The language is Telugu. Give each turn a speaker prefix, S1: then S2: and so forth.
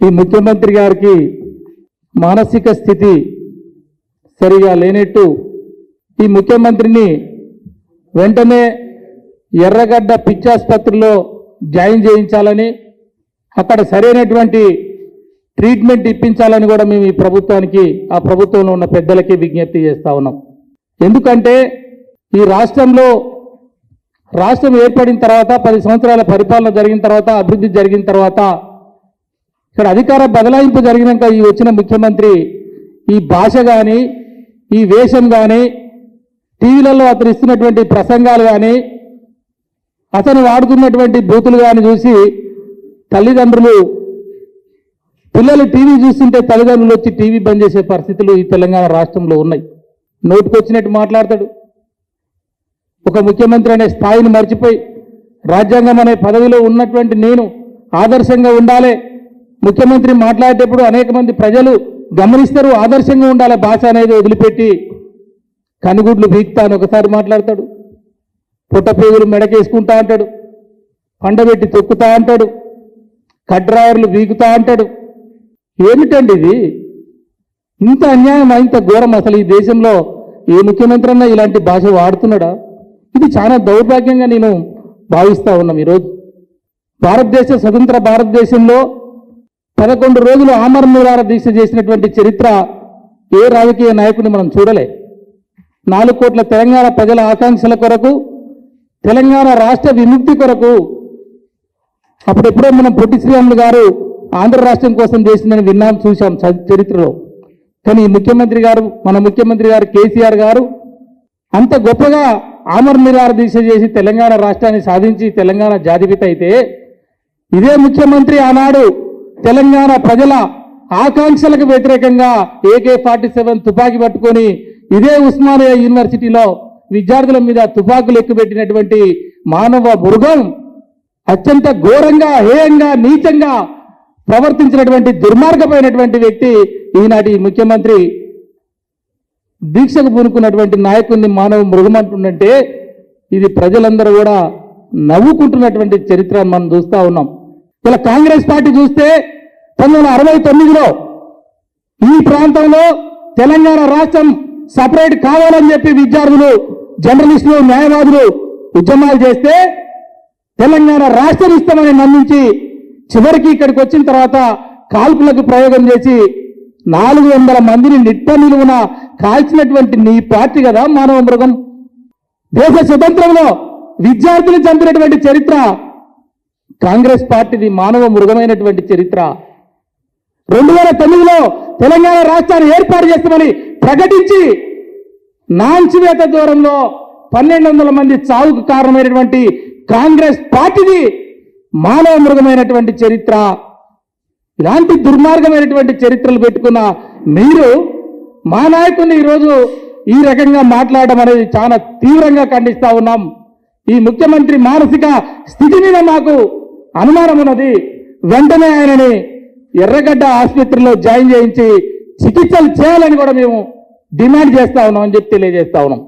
S1: ఈ ముఖ్యమంత్రి గారికి మానసిక స్థితి సరిగా లేనట్టు ఈ ముఖ్యమంత్రిని వెంటనే ఎర్రగడ్డ పిచ్చాసుపత్రిలో జాయిన్ చేయించాలని అక్కడ సరైనటువంటి ట్రీట్మెంట్ ఇప్పించాలని కూడా మేము ఈ ప్రభుత్వానికి ఆ ప్రభుత్వంలో ఉన్న పెద్దలకి విజ్ఞప్తి చేస్తా ఉన్నాం. ఎందుకంటే ఈ రాష్ట్రంలో రాష్ట్రం ఏర్పడిన తర్వాత పది సంవత్సరాల పరిపాలన జరిగిన తర్వాత అభివృద్ధి జరిగిన తర్వాత ఇక్కడ అధికార బదలాయింపు జరిగినాక ఈ వచ్చిన ముఖ్యమంత్రి ఈ భాష కానీ ఈ వేషం కానీ టీవీలలో అతను ఇస్తున్నటువంటి ప్రసంగాలు కానీ అతను వాడుతున్నటువంటి బూతులు కానీ చూసి తల్లిదండ్రులు పిల్లలు టీవీ చూస్తుంటే తల్లిదండ్రులు వచ్చి టీవీ బంద్ చేసే పరిస్థితులు ఈ తెలంగాణ రాష్ట్రంలో ఉన్నాయి. నోటుకొచ్చినట్టు మాట్లాడతాడు. ఒక ముఖ్యమంత్రి అనే స్థాయిని మర్చిపోయి రాజ్యాంగం అనే పదవిలో ఉన్నటువంటి నేను ఆదర్శంగా ఉండాలి ముఖ్యమంత్రి మాట్లాడేటప్పుడు అనేక మంది ప్రజలు గమనిస్తారు ఆదర్శంగా ఉండాలి భాష అనేది వదిలిపెట్టి. కనుగుడ్లు బీక్తాను ఒకసారి మాట్లాడతాడు. పుట్టపేగులు మెడకేసుకుంటా అంటాడు. పండబెట్టి తొక్కుతా అంటాడు. కడ్రాయర్లు బీగుతా అంటాడు. ఏమిటండి ఇది? ఇంత అన్యాయం ఇంత ఘోరం అసలు ఈ దేశంలో? ఏ ముఖ్యమంత్రి అన్నా ఇలాంటి భాష వాడుతున్నాడా? ఇది చాలా దౌర్భాగ్యంగా నేను భావిస్తూ ఉన్నాం ఈరోజు. భారతదేశ స్వతంత్ర భారతదేశంలో పదకొండు రోజులు ఆమర దీక్ష చేసినటువంటి చరిత్ర ఏ రాజకీయ నాయకుడిని మనం చూడలే. నాలుగు కోట్ల తెలంగాణ ప్రజల ఆకాంక్షల కొరకు తెలంగాణ రాష్ట్ర విముక్తి కొరకు అప్పుడెప్పుడో మనం పొట్టి శ్రీరాములు గారు ఆంధ్ర రాష్ట్రం కోసం చేసిందని విన్నాం చూశాం చరిత్రలో. కానీ ఈ ముఖ్యమంత్రి గారు మన ముఖ్యమంత్రి గారు కేసీఆర్ గారు అంత గొప్పగా ఆమర నిరార దీక్ష చేసి తెలంగాణ రాష్ట్రాన్ని సాధించి తెలంగాణ జాతిపిత అయితే ఇదే ముఖ్యమంత్రి ఆనాడు తెలంగాణ ప్రజల ఆకాంక్షలకు వ్యతిరేకంగా ఏకే ఫార్టీ సెవెన్ తుపాకీ పట్టుకొని ఇదే ఉస్మానియా యూనివర్సిటీలో విద్యార్థుల మీద తుపాకులు ఎక్కుపెట్టినటువంటి మానవ మృగం అత్యంత ఘోరంగా హేయంగా నీచంగా ప్రవర్తించినటువంటి దుర్మార్గమైనటువంటి వ్యక్తి ఈనాటి ముఖ్యమంత్రి. దీక్షకు పూనుకున్నటువంటి నాయకుడిని మానవ మృగం అంటుందంటే ఇది ప్రజలందరూ కూడా నవ్వుకుంటున్నటువంటి చరిత్ర మనం చూస్తూ ఉన్నాం. ఇలా కాంగ్రెస్ పార్టీ చూస్తే పంతొమ్మిది వందల అరవై తొమ్మిదిలో ఈ ప్రాంతంలో తెలంగాణ రాష్ట్రం సపరేట్ కావాలని చెప్పి విద్యార్థులు జర్నలిస్టులు న్యాయవాదులు ఉద్యమాలు చేస్తే తెలంగాణ రాష్ట్రం ఇస్తామని నమ్మించి చివరికి ఇక్కడికి వచ్చిన తర్వాత కాల్పులకు ప్రయోగం చేసి నాలుగు వందల మందిని నిట్ట నిలువున కాల్చినటువంటి నీ పార్టీ కదా మానవ మృగం. దేశ స్వతంత్రంలో విద్యార్థులు చంపినటువంటి చరిత్ర కాంగ్రెస్ పార్టీది మానవ మృగమైనటువంటి చరిత్ర. రెండు వేల తొమ్మిదిలో తెలంగాణ రాష్ట్రాన్ని ఏర్పాటు చేస్తామని ప్రకటించి నాంచివేత దూరంలో పన్నెండు వందల మంది చావుకు కారణమైనటువంటి కాంగ్రెస్ పార్టీది మానవ మృగమైనటువంటి చరిత్ర. ఇలాంటి దుర్మార్గమైనటువంటి చరిత్రలు పెట్టుకున్న మీరు మా నాయకుని ఈరోజు ఈ రకంగా మాట్లాడడం అనేది చాలా తీవ్రంగా ఖండిస్తా ఉన్నాం. ఈ ముఖ్యమంత్రి మానసిక స్థితి మీద మాకు అనుమానం ఉన్నది వెంటనే ఆయనని ఎర్రగడ్డ ఆసుపత్రిలో జాయిన్ చేయించి చికిత్సలు చేయాలని కూడా మేము డిమాండ్ చేస్తా ఉన్నాం అని చెప్పి తెలియజేస్తా ఉన్నాం.